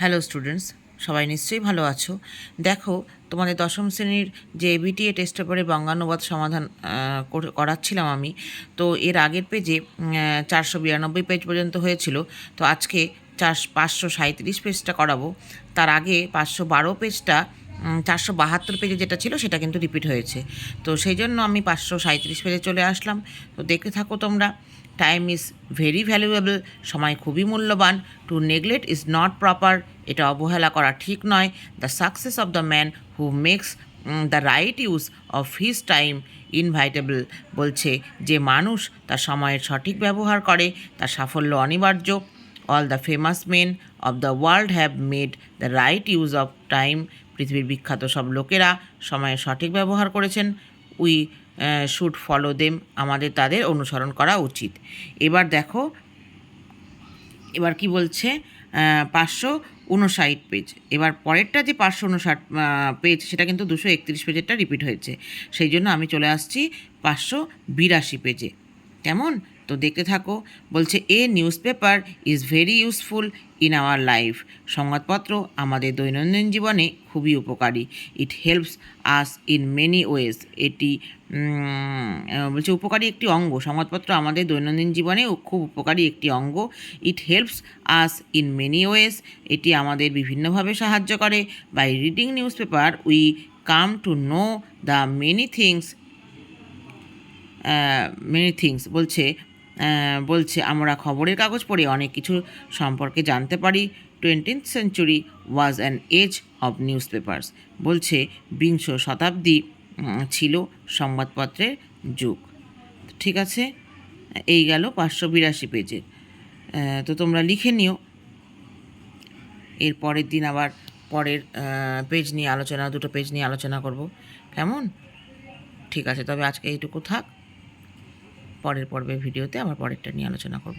Hello students সবাই নিশ্চয়ই ভালো আছো। দেখো, তোমাদের দশম শ্রেণির যে এবিটিএ টেস্ট পেপারে বঙ্গানুবাদ সমাধান করাচ্ছিলাম আমি। তো এর আগের পেজে চারশো বিরানব্বই পেজ পর্যন্ত হয়েছিল। তো আজকে চার, পাঁচশো সাঁত্রিশ পেজটা করাবো। তার আগে পাঁচশো বারো পেজটা চারশো বাহাত্তর পেজে যেটা ছিল সেটা কিন্তু রিপিট হয়েছে। তো সেই জন্য আমি পাঁচশো সাঁত্রিশ পেজে চলে আসলাম। তো দেখতে থাকো তোমরা টাইম ইজ ভেরি ভ্যালুয়েবল সময় খুবই মূল্যবান। To neglect is not proper এটা অবহেলা করা ঠিক নয়। The success of the man who makes the right use of his time inevitable বলছে যে মানুষ তার সময়ের সঠিক ব্যবহার করে, তার সাফল্য অনিবার্য। All the famous men of the world have made the right use of time পৃথিবীর বিখ্যাত সব লোকেরা সময়ের সঠিক ব্যবহার করেছেন। We should follow them. আমাদের তাদের অনুসরণ করা উচিত। এবার দেখো, এবার কি বলছে পাঁচশো উনষাট পেজ। এবার পরেরটা যে পাঁচশো উনষাট পেজ, সেটা কিন্তু দুশো একত্রিশ পেজেরটা রিপিট হয়েছে। সেই জন্য আমি চলে আসছি পাঁচশো বিরাশি পেজে। কেমন? তো দেখতে থাকো, বলছে, a news paper is very useful in our life সংবাদপত্র আমাদের দৈনন্দিন জীবনে খুবই উপকারী। It helps us in many ways এটি বলছে, উপকারী একটি অঙ্গ। সংবাদপত্র আমাদের দৈনন্দিন জীবনে খুব উপকারী একটি অঙ্গ। It helps us in many ways এটি আমাদের বিভিন্নভাবে সাহায্য করে। By reading news paper we come to know the many things many things বলছে বলছে, আমরা খবরের কাগজ পড়ে অনেক কিছু সম্পর্কে জানতে পারি। Twentieth century was an age of news papers বলছে, বিংশ শতাব্দী ছিল সংবাদপত্রের যুগ। ঠিক আছে? এই গেল পাঁচশো বিরাশি পেজে। তো তোমরা লিখে নিও। এর পরের দিন আবার পরের পেজ নিয়ে আলোচনা, দুটো পেজ নিয়ে আলোচনা করব। কেমন? ঠিক আছে, তবে আজকে এইটুকু থাক। পরের পর্বে ভিডিওতে আবার পরেরটা নিয়ে আলোচনা করব।